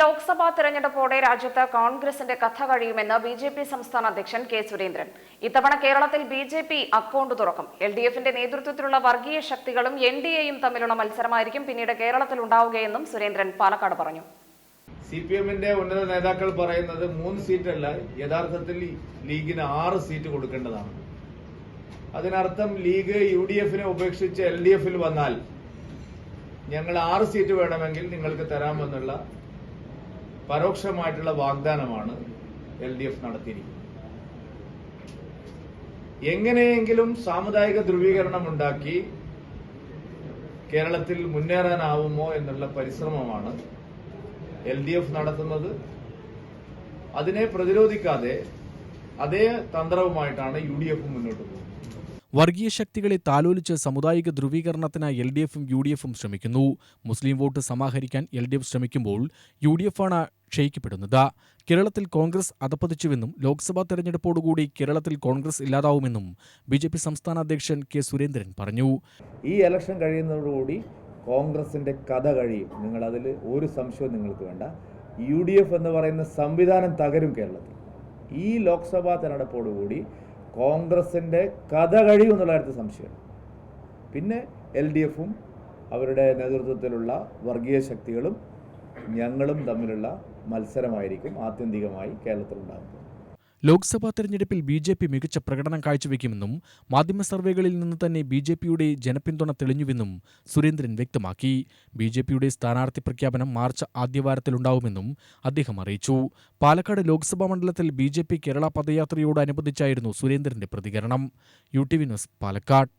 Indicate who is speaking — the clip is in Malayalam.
Speaker 1: ലോക്സഭാ തെരഞ്ഞെടുപ്പോടെ രാജ്യത്ത് കോൺഗ്രസിന്റെ കഥ കഴിയുമെന്ന് ബി ജെ പി സംസ്ഥാന അധ്യക്ഷൻ കെ സുരേന്ദ്രൻ. ഇത്തവണ കേരളത്തിൽ ബി ജെ പി അക്കൗണ്ട് തുറക്കും. എൽ ഡി എഫിന്റെ നേതൃത്വത്തിലുള്ള വർഗീയ ശക്തികളും എൻ ഡി എയും തമ്മിലുള്ള മത്സരമായിരിക്കും പിന്നീട് കേരളത്തിൽ ഉണ്ടാവുകയെന്നും സുരേന്ദ്രൻ പാലക്കാട് പറഞ്ഞു.
Speaker 2: സി പി എമ്മിന്റെ ഉന്നത നേതാക്കൾ പറയുന്നത് മൂന്ന് സീറ്റല്ല യഥാർത്ഥത്തിൽ ലീഗിന് ആറ് സീറ്റ് കൊടുക്കേണ്ടതാണ്. അതിനർത്ഥം ലീഗ് യു ഡി എഫിനെ ഉപേക്ഷിച്ച് എൽ ഡി എഫിൽ വന്നാൽ ഞങ്ങൾ ആറ് സീറ്റ് വേണമെങ്കിൽ നിങ്ങൾക്ക് തരാമെന്നുള്ള പരോക്ഷമായിട്ടുള്ള വാഗ്ദാനമാണ് എൽ ഡി എഫ് നടത്തിയിരിക്കുന്നത്. എങ്ങനെയെങ്കിലും സാമുദായിക ധ്രുവീകരണം ഉണ്ടാക്കി കേരളത്തിൽ മുന്നേറാനാവുമോ എന്നുള്ള പരിശ്രമമാണ് എൽ ഡി എഫ് നടത്തുന്നത്. അതിനെ പ്രതിരോധിക്കാതെ അതേ തന്ത്രവുമായിട്ടാണ് യു ഡി എഫ് മുന്നോട്ട് പോകുന്നത്.
Speaker 3: വർഗീയ ശക്തികളെ താലോലിച്ച് സാമുദായിക ധ്രുവീകരണത്തിന് എൽ ഡി എഫും യു ഡി എഫും ശ്രമിക്കുന്നു. മുസ്ലിം വോട്ട് സമാഹരിക്കാൻ എൽ ഡി എഫ് ശ്രമിക്കുമ്പോൾ യു ഡി എഫാണ് ക്ഷയിക്കപ്പെടുന്നത്. കേരളത്തിൽ കോൺഗ്രസ് അതപ്പതിച്ചുവെന്നും ലോക്സഭാ തെരഞ്ഞെടുപ്പോടുകൂടി കേരളത്തിൽ കോൺഗ്രസ് ഇല്ലാതാവുമെന്നും ബി ജെ പി സംസ്ഥാന അധ്യക്ഷൻ കെ സുരേന്ദ്രൻ പറഞ്ഞു.
Speaker 2: ഈ ഇലക്ഷൻ കഴിയുന്നതോടുകൂടി കോൺഗ്രസിന്റെ കഥ കഴിയും. നിങ്ങൾ അതിൽ ഒരു സംശയവും നിങ്ങൾക്ക് വേണ്ട. യു ഡി എഫ് എന്ന് പറയുന്ന സംവിധാനം തകരും കേരളത്തിൽ. ഈ ലോക്സഭാ തെരഞ്ഞെടുപ്പോടുകൂടി കോൺഗ്രസിന്റെ കഥ കഴിയും എന്നുള്ള കാര്യത്തിൽ സംശയം. പിന്നെ എൽ ഡി എഫും അവരുടെ നേതൃത്വത്തിലുള്ള വർഗീയ ശക്തികളും ഞങ്ങളും തമ്മിലുള്ള മത്സരമായിരിക്കും ആത്യന്തികമായി കേരളത്തിലുണ്ടാകുന്നത്.
Speaker 3: ലോക്സഭാ തെരഞ്ഞെടുപ്പിൽ ബി ജെ പി മികച്ച പ്രകടനം കാഴ്ചവെക്കുമെന്നും മാധ്യമ സർവേകളിൽ നിന്ന് തന്നെ ബി ജെ പിയുടെ ജനപിന്തുണ തെളിഞ്ഞുവെന്നും സുരേന്ദ്രൻ വ്യക്തമാക്കി. ബി ജെ പിയുടെ സ്ഥാനാർത്ഥി പ്രഖ്യാപനം മാർച്ച് ആദ്യവാരത്തിലുണ്ടാവുമെന്നും അദ്ദേഹം അറിയിച്ചു. പാലക്കാട് ലോക്സഭാ മണ്ഡലത്തിൽ ബി ജെ പി കേരള പദയാത്രയോടനുബന്ധിച്ചായിരുന്നു സുരേന്ദ്രന്റെ പ്രതികരണം. U T V news Palakkad.